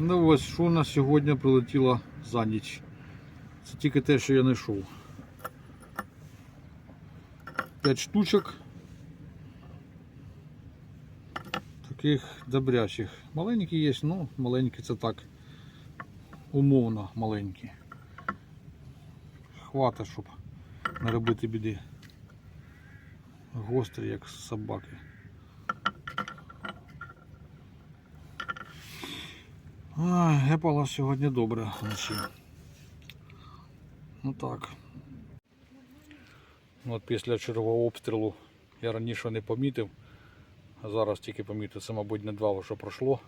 Ну ось що у нас сьогодні прилетіло за ніч. Це тільки те, що я знайшов. 5 штучок. Таких добрячих. Маленькі є, ну маленькі це так. Умовно маленькі. Хвата, щоб не робити біди. Гострі, як собаки. Гепала сьогодні добре вночі. Ну так. Ну, От після чергового обстрілу я раніше не помітив, а зараз тільки помітив, це, мабуть, не два, що пройшло.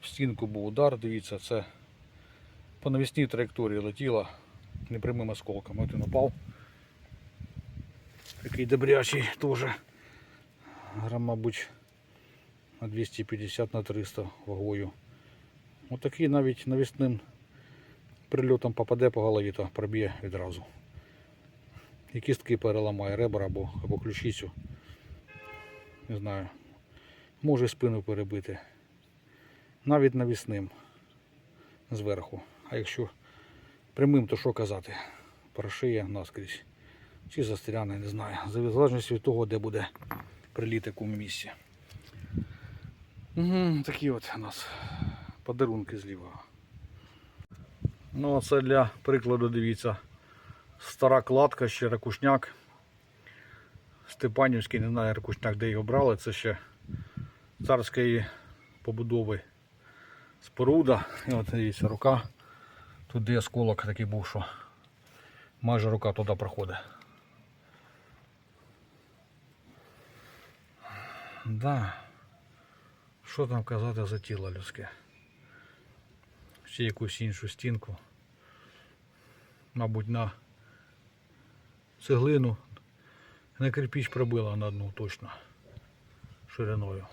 В стінку був удар, дивіться, це по навісній траєкторії летіло непрямим осколком. От він упав. Такий добрячий теж. Грам, мабуть, на 250 на 300 вагою. Отакий навіть навісним прильотом попаде по голові, то проб'є відразу. І кістки переламає ребра або, або ключицю. Не знаю. Може спину перебити. Навіть навісним зверху. А якщо прямим, то що казати? Прошиє наскрізь. Чи застряне, не знаю. Залежності від того, де буде приліт в якому місці. Угу, такі от у нас подарунки зліва. Ну, а це для прикладу, дивіться, стара кладка, ще ракушняк. Степанівський, не знаю ракушняк, де його брали, це ще царської побудови споруда. І от дивіться, рука. Тут де осколок такий був, що майже рука туди проходить. Да. Що там казати за тіло людське? Ще якусь іншу стінку. Мабуть, на цеглину. На кирпіч пробила на одну точно шириною.